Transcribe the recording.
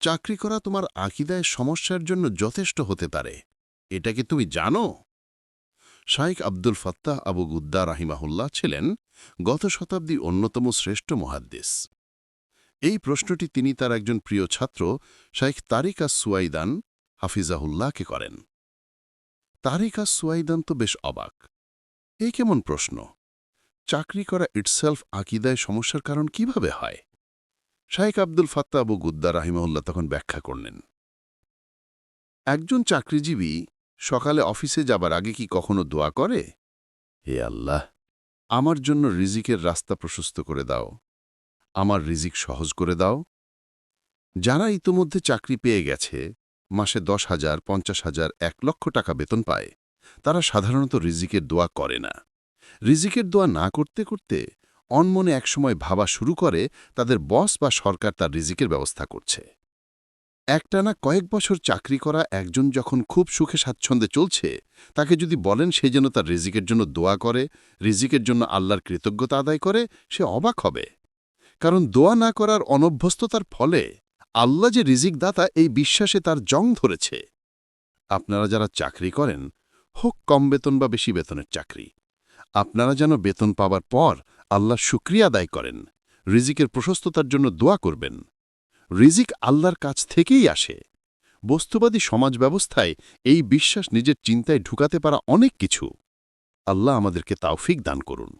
চাকরি করা তোমার আকিদায় সমস্যার জন্য যথেষ্ট হতে পারে। এটা কি তুমি জানো? Shaykh Abdul Fattah Abu Ghuddah রাহিমাহুল্লাহ ছিলেন গত শতাব্দীর অন্যতম শ্রেষ্ঠ মহাদ্দেশ এই প্রশ্নটি তিনি তার একজন প্রিয় ছাত্র শাইখ তারিকা সুয়াইদান হাফিজাহুল্লাহকে করেন। তারিকা সুয়াইদান তো বেশ অবাক। এই কেমন প্রশ্ন? চাকরি করা ইটসেলফ আকিদায় সমস্যার কারণ কীভাবে হয়? শাইখ আব্দুল ফাত্তা আবু গুদ্দা রাহিমউল্লাহ তখন ব্যাখ্যা করলেন। একজন চাকরিজীবী সকালে অফিসে যাবার আগে কি কখনো দোয়া করে? হে আল্লাহ, আমার জন্য রিজিকের রাস্তা প্রশস্ত করে দাও। আমার রিজিক সহজ করে দাও। যারা ইতোমধ্যে চাকরি পেয়ে গেছে, মাসে দশ হাজার, পঞ্চাশ হাজার, এক লক্ষ টাকা বেতন পায়, তারা সাধারণত রিজিকের দোয়া করে না। রিজিকের দোয়া না করতে করতে অনমনে একসময় ভাবা শুরু করে, তাদের বস বা সরকার তার রিজিকের ব্যবস্থা করছে। একটানা কয়েক বছর চাকরি করা একজন যখন খুব সুখে স্বাচ্ছন্দ্যে চলছে, তাকে যদি বলেন সে যেন তার রিজিকের জন্য দোয়া করে, রিজিকের জন্য আল্লাহর কৃতজ্ঞতা আদায় করে, সে অবাক হবে। কারণ দোয়া না করার অনভ্যস্ততার ফলে আল্লাহ যে রিজিক দাতা এই বিশ্বাসে তার জং ধরেছে। আপনারা যারা চাকরি করেন, হোক কম বেতন বা বেশি বেতনের চাকরি, আপনারা যেন বেতন পাবার পর আল্লাহ শুক্রিয়া আদায় করেন। রিজিকের প্রশস্ততার জন্য দোয়া করবেন। রিজিক আল্লাহর কাছ থেকেই আসে। বস্তুবাদী সমাজ ব্যবস্থায় এই বিশ্বাস নিজের চিন্তায় ঢুকাতে পারা অনেক কিছু। আল্লাহ আমাদেরকে তাওফিক দান করুন।